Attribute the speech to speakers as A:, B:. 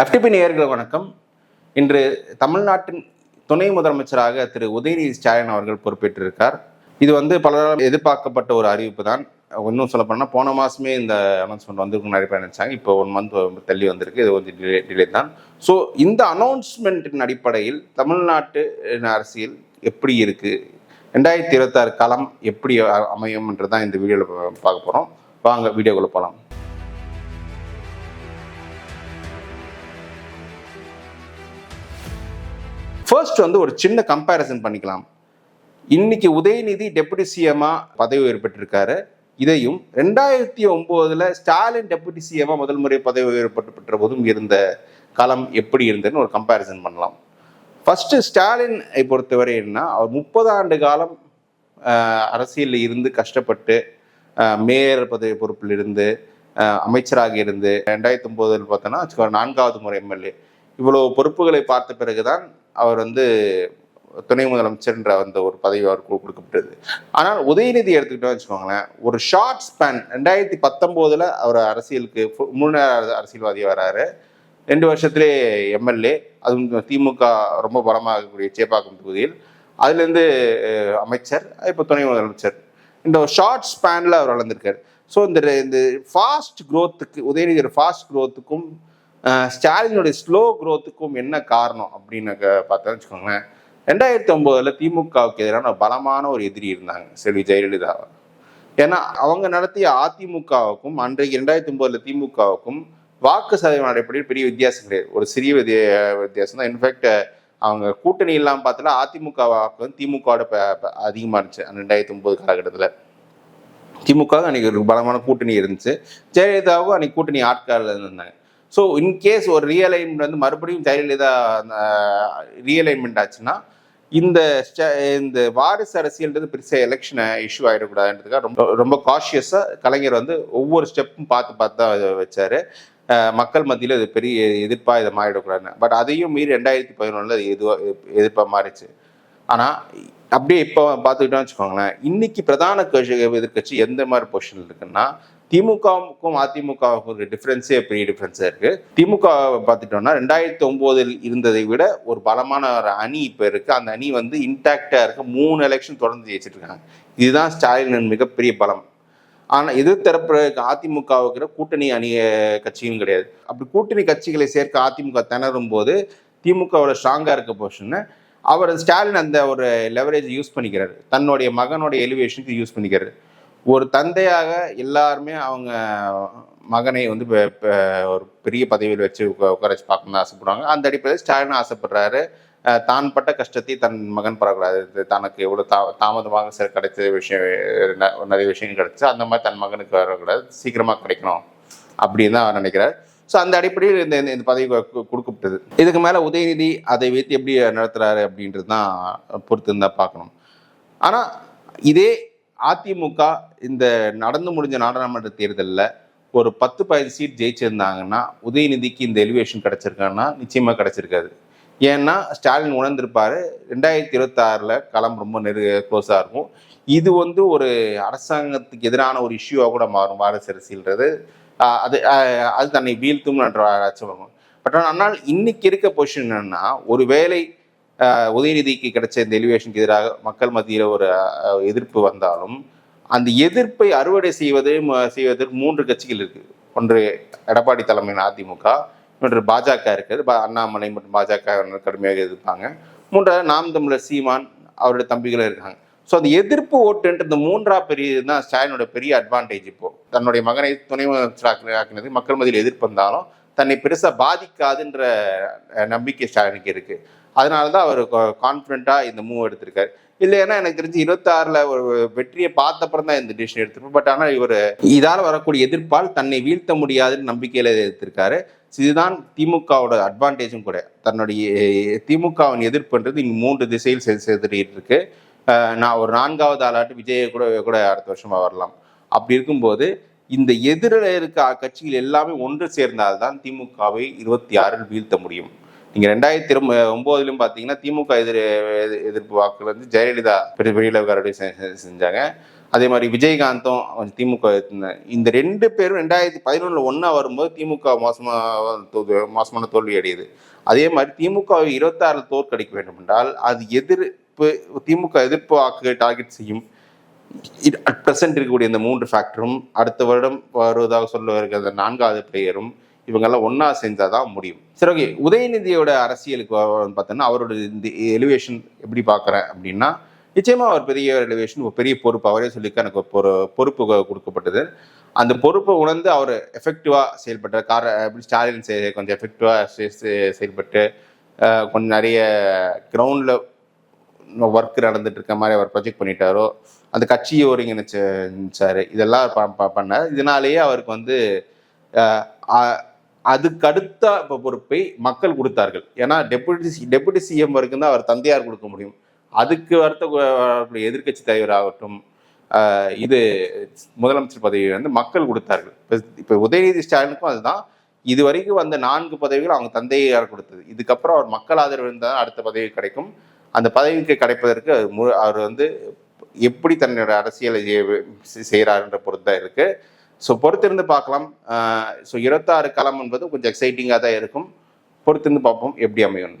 A: FTP நேயர்கள் வணக்கம். இன்று தமிழ்நாட்டின் துணை முதலமைச்சராக திரு உதயநிதி ஸ்டாலின் அவர்கள் பொறுப்பேற்றிருக்கார். இது வந்து பலரால் எதிர்பார்க்கப்பட்ட ஒரு அறிவிப்பு தான். இன்னும் சொல்ல போனால் போன மாதமே இந்த அனௌன்ஸ்மெண்ட் வந்திருக்கும் நிறைய பேர் நினைச்சாங்க. இப்போ ஒன் மந்த் தள்ளி வந்திருக்கு. இது கொஞ்சம் டிலே டிலே தான். ஸோ இந்த அனௌன்ஸ்மெண்ட்டின் அடிப்படையில் தமிழ்நாட்டு அரசியல் எப்படி இருக்குது ரெண்டாயிரத்தி இருபத்தாறு களம் எப்படி அமையும்ன்றது தான் இந்த வீடியோவில் பார்க்க போகிறோம் வாங்க வீடியோக்குள்ளே போகலாம் ஃபர்ஸ்ட் வந்து ஒரு சின்ன கம்பேரிசன் பண்ணிக்கலாம். இன்னைக்கு உதயநிதி டெபுட்டி சிஎம்மா பதவி உயர்வு பெற்றிருக்காரு. இதையும் ரெண்டாயிரத்தி ஒன்பதுல ஸ்டாலின் டெபுட்டி சிஎம்மா முதல் முறை பதவி உயர்வு பெற்று பெற்ற போதும் இருந்த களம் எப்படி இருந்ததுன்னு ஒரு கம்பேரிசன் பண்ணலாம். ஃபர்ஸ்ட் ஸ்டாலின் பொறுத்தவரை என்ன அவர் முப்பது ஆண்டு காலம் அரசியலில் இருந்து கஷ்டப்பட்டு மேயர் பதவி பொறுப்பில் இருந்து அமைச்சராக இருந்து ரெண்டாயிரத்தி ஒன்பதில் பார்த்தோன்னா வச்சுக்கோ, நான்காவது முறை எம்எல்ஏ. இவ்வளோ பொறுப்புகளை பார்த்த பிறகுதான் அவர் வந்து துணை முதலமைச்சர்ன்ற அந்த ஒரு பதவி அவருக்கு கொடுக்கப்பட்டது. ஆனால் உதயநிதி எடுத்துக்கிட்டோம் வச்சுக்கோங்களேன் ஒரு ஷார்ட் ஸ்பேன் ரெண்டாயிரத்தி பத்தொம்போதில் அவர் அரசியலுக்கு ஃபு- நேர அரசியல்வாதி வராரு. ரெண்டு வருஷத்திலே எம்எல்ஏ அதுவும் திமுக ரொம்ப பலமாக இருக்கக்கூடிய சேப்பாக்கம் தொகுதியில். அதுலேருந்து அமைச்சர் இப்போ துணை முதலமைச்சர். இந்த ஷார்ட் ஸ்பேனில் அவர் வளர்ந்துருக்கார். ஸோ இந்த இந்த ஃபாஸ்ட் க்ரோத்துக்கு உதயநிதியோட ஃபாஸ்ட் க்ரோத்துக்கும் ஸ்டாலினுடைய ஸ்லோ க்ரோத்துக்கும் என்ன காரணம் அப்படின்னு பார்த்தா பார்த்தோம்னு வச்சுக்கோங்களேன். ரெண்டாயிரத்தி ஒன்பதுல திமுகவுக்கு எதிரான பலமான ஒரு எதிரி இருந்தாங்க செல்வி ஜெயலலிதா ஏன்னா அவங்க நடத்திய அதிமுகவுக்கும் அன்றைக்கு ரெண்டாயிரத்தி ஒன்பதுல திமுகவுக்கும் வாக்கு சதவீதம் அடிப்படையில் பெரிய வித்தியாசம் கிடையாது. ஒரு சிறிய வித்தியாசம் தான். இன்ஃபேக்ட் அவங்க கூட்டணி இல்லாமல் பார்த்தால அதிமுக வாக்கு வந்து திமுகவோட அதிகமாக இருந்துச்சு அந்த ரெண்டாயிரத்தி ஒன்பது காலகட்டத்தில். திமுக அன்னைக்கு ஒரு பலமான கூட்டணி இருந்துச்சு. ஜெயலலிதாவும் அன்னைக்கு கூட்டணி ஆட்காரில் இருந்தாங்க. ஸோ இன்கேஸ் ஒரு ரீஅலைன்மெண்ட் வந்து மறுபடியும் ஜெயலலிதா ரீஅலைன்மெண்ட் ஆச்சுன்னா இந்த இந்த வாரிசு அரசியல்ன்றது பெருசாக எலெக்ஷனை இஷ்யூ ஆகிடக்கூடாதுன்றதுக்காக ரொம்ப ரொம்ப காஷியஸாக கலைஞர் வந்து ஒவ்வொரு ஸ்டெப்பும் பார்த்து பார்த்து தான் இதை வச்சாரு. மக்கள் மத்தியில் இது பெரிய எதிர்ப்பாக இதை மாறிடக்கூடாதுன்னு. பட் அதையும் மீறி ரெண்டாயிரத்தி பதினொன்றில் அது எதுவாக எதிர்ப்பாக மாறிச்சு. ஆனால் அப்படியே இப்போ பார்த்துக்கிட்டோம்னு வச்சுக்கோங்களேன் இன்னைக்கு பிரதான கட்சி எந்த மாதிரி பொசிஷனில் இருக்குன்னா திமுகவுக்கும் அதிமுகவுக்கும் ஒரு டிஃப்ரென்ஸே பெரிய டிஃப்ரென்ஸாக இருக்குது திமுக பார்த்துட்டோம்னா ரெண்டாயிரத்தி ஒம்போதில் இருந்ததை விட ஒரு பலமான ஒரு அணி இப்போ இருக்குது அந்த அணி வந்து இன்டாக்டாக இருக்க மூணு எலெக்ஷன் தொடர்ந்து ஜெயிச்சிட்டுருக்காங்க இதுதான் ஸ்டாலினின் மிகப்பெரிய பலம். ஆனால் எதிர்த்தரப்பு அதிமுகவுக்கு கூட்டணி அணி கட்சியும் கிடையாது. அப்படி கூட்டணி கட்சிகளை சேர்க்க அதிமுக திணறும் போது திமுகவோட ஸ்ட்ராங்காக இருக்க போர்ஷனை அவர் ஸ்டாலின் அந்த ஒரு லெவரேஜ் யூஸ் பண்ணிக்கிறார். தன்னுடைய மகனுடைய எலிவேஷனுக்கு யூஸ் பண்ணிக்கிறார். ஒரு தந்தையாக எல்லாருமே அவங்க மகனை வந்து ஒரு பெரிய பதவியில் வச்சு உக்க- உட்கார வச்சு பார்க்கணும்னு ஆசைப்படுவாங்க. அந்த அடிப்படையில் ஸ்டாலின் ஆசைப்படுறாரு. தான் பட்ட கஷ்டத்தை தன் மகன் பரக்கூடாது இது தனக்கு எவ்வளோ தா தாமதமாக சில கிடைச்ச விஷயம் ந- நிறைய விஷயங்கள் கிடைச்சு அந்த மாதிரி தன் மகனுக்கு வரக்கூடாது. சீக்கிரமாக கிடைக்கணும் அப்படின்னு தான் அவர் நினைக்கிறார். ஸோ அந்த அடிப்படையில் இந்த இந்த- இந்த பதவி கொடுக்கப்பட்டது. இதுக்கு மேலே உதயநிதி அதை வைத்து எப்படி நடத்துகிறாரு அப்படின்றது தான் பொறுத்து இருந்தால் பார்க்கணும். ஆனால் இதே அதிமுக இந்த நடந்து முடிஞ்ச நாடாளுமன்ற தேர்தலில் ஒரு பத்து பதினஞ்சு சீட் ஜெயிச்சிருந்தாங்கன்னா உதயநிதிக்கு இந்த எலிவேஷன் கிடச்சிருக்காங்கன்னா நிச்சயமாக கிடச்சிருக்காது. ஏன்னா ஸ்டாலின் உணர்ந்திருப்பார் ரெண்டாயிரத்தி இருபத்தாறில் களம் ரொம்ப நெரு க்ளோஸாக இருக்கும். இது வந்து ஒரு அரசாங்கத்துக்கு எதிரான ஒரு இஷ்யூவாக கூட மாறும் வாரிசு அரசியல்ன்றது அது அது தன்னை வீழ்த்தும் என்ற அச்சம் பட் ஆனால் இன்னைக்கு இருக்க பொசிஷன் என்னன்னா ஒரு வேலை உதயநிதிக்கு கிடைச்ச இந்த எலிவேஷனுக்கு எதிராக மக்கள் மத்தியில் ஒரு எதிர்ப்பு வந்தாலும் அந்த எதிர்ப்பை அறுவடை செய்வது ம- செய்வதற்கு மூன்று கட்சிகள் இருக்கு. ஒன்று எடப்பாடி தலைமையின் அதிமுக இன்னொன்று பாஜக இருக்கிறது. பா- அண்ணாமலை மற்றும் பாஜக கடுமையாக எதிர்ப்பாங்க. மூன்றாவது நாம் தமிழர் சீமான் அவருடைய தம்பிகளும் இருக்காங்க. ஸோ அந்த எதிர்ப்பு ஓட்டுன்ற இந்த மூன்றா பெரிய தான் ஸ்டாலினோட பெரிய அட்வான்டேஜ் இப்போ. தன்னுடைய மகனை துணை முதலமைச்சர் ஆக்கினது. மக்கள் மத்தியில் எதிர்ப்பு வந்தாலும் தன்னை பெருசாக பாதிக்காதுன்ற நம்பிக்கை ஸ்டாலினுக்கு இருக்குது அதனால தான் அவர் கான்ஃபிடண்ட்டாக இந்த மூவ் எடுத்திருக்காரு. இல்லைன்னா எனக்கு தெரிஞ்சு இருபத்தாறில் ஒரு வெற்றியை பார்த்த அப்புறம் தான் இந்த டிசிஷன் எடுத்திருப்போம் பட் ஆனால் இவர் இதால் வரக்கூடிய எதிர்ப்பால் தன்னை வீழ்த்த முடியாதுன்னு நம்பிக்கையில் எடுத்திருக்காரு. இதுதான் திமுகவோட அட்வான்டேஜும் கூட. தன்னுடைய திமுகவின் எதிர்ப்புன்றது இங்கே மூன்று திசையில் செ- இருக்கு நான் ஒரு நான்காவது ஆளாட்டு விஜயை கூட கூட அடுத்த வருஷமா வரலாம். அப்படி இருக்கும்போது இந்த எதிரில் இருக்க கட்சிகள் எல்லாமே ஒன்று சேர்ந்தால்தான் திமுகவை இருபத்தி ஆறில் வீழ்த்த முடியும். நீங்க ரெண்டாயிரத்தி இருப ஒன்பதுலயும் பாத்தீங்கன்னா திமுக எதிர் எதிர்ப்பு வாக்குகள் வந்து ஜெயலலிதா பெரிய பெரிய செஞ்சாங்க. அதே மாதிரி விஜயகாந்தும் திமுக இந்த ரெண்டு பேரும் ரெண்டாயிரத்தி பதினொன்றில் ஒன்றா வரும்போது திமுக மோசமாக மோசமான தோல்வி அடையுது. அதே மாதிரி திமுகவை இருபத்தாறில் தோற்கடிக்க வேண்டும் என்றால் அது எதிர்ப்பு திமுக எதிர்ப்பு வாக்கு டார்கெட் செய்யும். அட் ப்ரெசென்ட் இருக்கக்கூடிய இந்த மூன்று ஃபேக்டரும் அடுத்த வருடம் வருவதாக சொல்ல இருக்கிற அந்த நான்காவது பிளேயரும் இவங்கெல்லாம் ஒன்றா செஞ்சால் தான் முடியும். சரி ஓகே உதயநிதியோட அரசியலுக்கு பார்த்தோன்னா அவரோட இந்த எலிவேஷன் எப்படி பார்க்குறேன் அப்படின்னா நிச்சயமாக அவர் பெரிய எலிவேஷன் ஒரு பெரிய பொறுப்பு. அவரே சொல்லிக்க எனக்கு ஒரு பொறு- பொறுப்பு கொடுக்கப்பட்டது. அந்த பொறுப்பை உணர்ந்து அவர் எஃபெக்டிவாக செயல்பட்ட கார எப்படி ஸ்டாலின் செ- கொஞ்சம் எஃபெக்டிவாக செயல்பட்டு கொஞ்சம் நிறைய கிரவுண்டில் ஒர்க் நடந்துட்டு இருக்க மாதிரி அவர் ப்ரொஜெக்ட் பண்ணிட்டாரோ அந்த கட்சியை ஒருங்கிணைச்சார். இதெல்லாம் ப- ப- பண்ணார். இதனாலேயே அவருக்கு வந்து அதுக்கு அடுத்த பொறுப்பை மக்கள் கொடுத்தார்கள். ஏன்னா டெபுட்டி டெபுட்டி சிஎம் வரைக்கும் தான் அவர் தந்தையார் கொடுக்க முடியும். அதுக்கு அடுத்த எதிர்கட்சி தலைவராகட்டும் இது முதலமைச்சர் பதவி வந்து மக்கள் கொடுத்தார்கள். இப்போ இப்போ உதயநிதி ஸ்டாலினுக்கும் அதுதான். இது வரைக்கும் வந்த நான்கு பதவிகள் அவங்க தந்தையார் கொடுத்தது. இதுக்கப்புறம் அவர் மக்கள் ஆதரவு இருந்தால் அடுத்த பதவி கிடைக்கும். அந்த பதவிக்கு கிடைப்பதற்கு அவர் அவர் வந்து எப்படி தன்னோட அரசியலை செய்- செய்கிறாருன்ற பொறுத்து இருக்குது ஸோ பொறுத்திருந்து பார்க்கலாம். ஸோ இருபத்தாறு களம் என்பது கொஞ்சம் எக்ஸைட்டிங்காக தான் இருக்கும். பொறுத்திருந்து பார்ப்போம் எப்படி அமையும்.